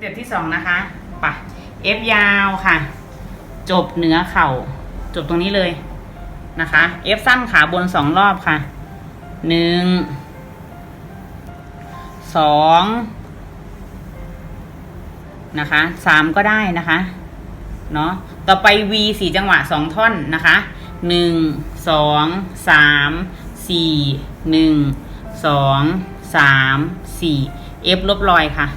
เต็ปที่สองนะคะปะ F ยาวค่ะ จบเหนือเข่า จบตรงนี้เลยนะคะ F สั้นขาบนสองรอบค่ะหนึ่งสองนะคะสามก็ได้นะคะเนาะต่อไป V สี่จังหวะสองท่อนนะคะหนึ่งสองสามสี่หนึ่งสองสามสี่ F ลบรอยค่ะ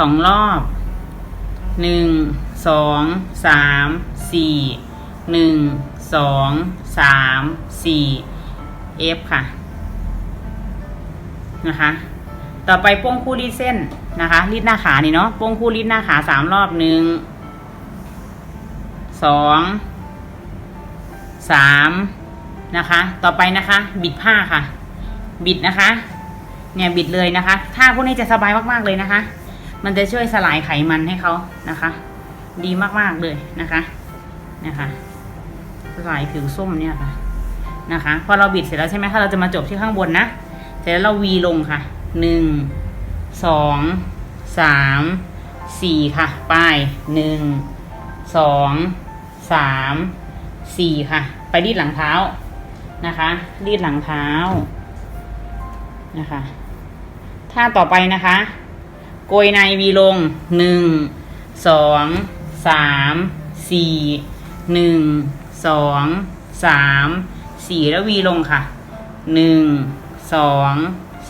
สองรอบหนึ่งสองสามสี่หนึ่งสองสามสี่ F ค่ะ นะคะ ต่อไปโป้งคู่รีดเส้นนะคะรีดหน้าขานี่เนาะโป้งคู่รีดหน้าขาสามรอบหนึ่งสองสามนะคะ ต่อไปนะคะ บิดผ้าค่ะ บิดนะคะ เนี่ยบิดเลยนะคะท่าพวกนี้จะสบายมากๆเลยนะคะ มันจะช่วยสลายไขมันให้เขานะคะ ดีมากๆเลยนะคะนะคะสลายผิวส้มเนี่ยค่ะนะคะพอเราบิดเสร็จแล้วใช่ไหมคะเราจะมาจบที่ข้างบนนะเสร็จแล้วเราวีลงค่ะหนึ่งสองสามสี่ค่ะไปหนึ่งสองสามสี่ค่ะ ไปรีดหลังเท้านะคะ รีดหลังเท้านะคะท่าต่อไปนะคะ โกยในวีลงหนึ่งสองสามสี่หนึ่งสองสามสี่แล้ววีลงค่ะหนึ่งสอง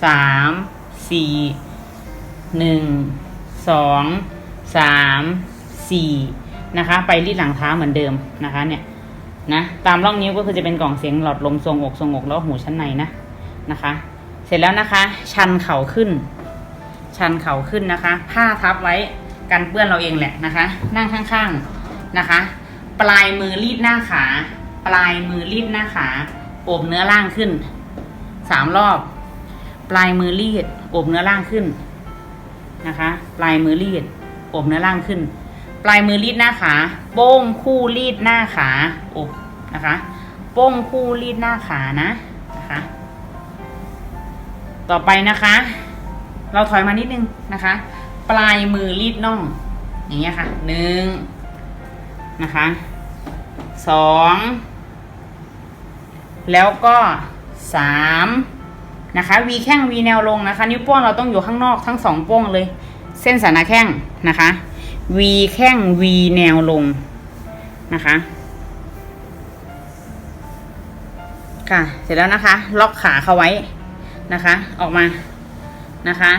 สามสี่หนึ่งสองสามสี่นะคะ ไปรีดหลังเท้าเหมือนเดิมนะคะเนี่ยนะตามร่องนิ้วก็คือจะเป็นกล่องเสียงหลอดลมทรงอกทรงอกแล้วหูชั้นในนะนะคะ เสร็จแล้วนะคะ ชันเข่าขึ้น ชันเข่าขึ้นนะคะ ผ้าทับไว้กันเปื้อนเราเองแหละนะคะ นั่งข้างๆนะคะ ปลายมือรีดหน้าขา ปลายมือรีดหน้าขาโอบเนื้อล่างขึ้นสามรอบ ปลายมือรีดโอบเนื้อล่างขึ้นนะคะ ปลายมือรีดโอบเนื้อล่างขึ้น ปลายมือรีดหน้าขาโป้งคู่รีดหน้าขาอบนะคะโป้งคู่รีดหน้าขานะนะคะ ต่อไปนะคะ เราถอยมานิดนึงนะคะ ปลายมือรีดน่อง อย่างเงี้ยค่ะหนึ่งนะคะสองแล้วก็สามนะคะวีแข้งวีแนวลงนะคะ นิ้วโป้งเราต้องอยู่ข้างนอกทั้งสองโป้งเลย เส้นสันหน้าแข้งนะคะวีแข้งวีแนวลงนะคะค่ะเสร็จแล้วนะคะ ล็อกขาเขาไว้นะคะ ออกมา นะคะ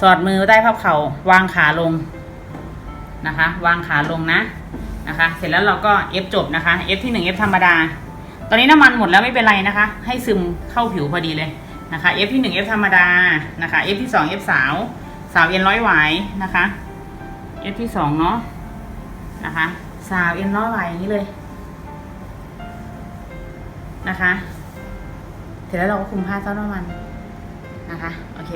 สอดมือใต้พับเขา่าวางขาลงนะคะ วางขาลงนะนะคะ เสร็จแล้วเราก็เอฟจบนะคะเอฟที่หนึ่งเอฟธรรมดา ตอนนี้น้ำมันหมดแล้วไม่เป็นไรนะคะ ให้ซึมเข้าผิวพอดีเลยนะคะเอฟที่หนึ่งเอฟธรรมดานะคะเอฟที่สองเอฟสาวสาวเอ็นร้อยหวายนะคะเอฟที่สองเนาะนะคะสาวเอ็นร้อยหวอย่างนี้เลยนะคะ เสร็จแล้วเราก็คุมผ้าเจ้าน้ำมัน นะคะ โอเค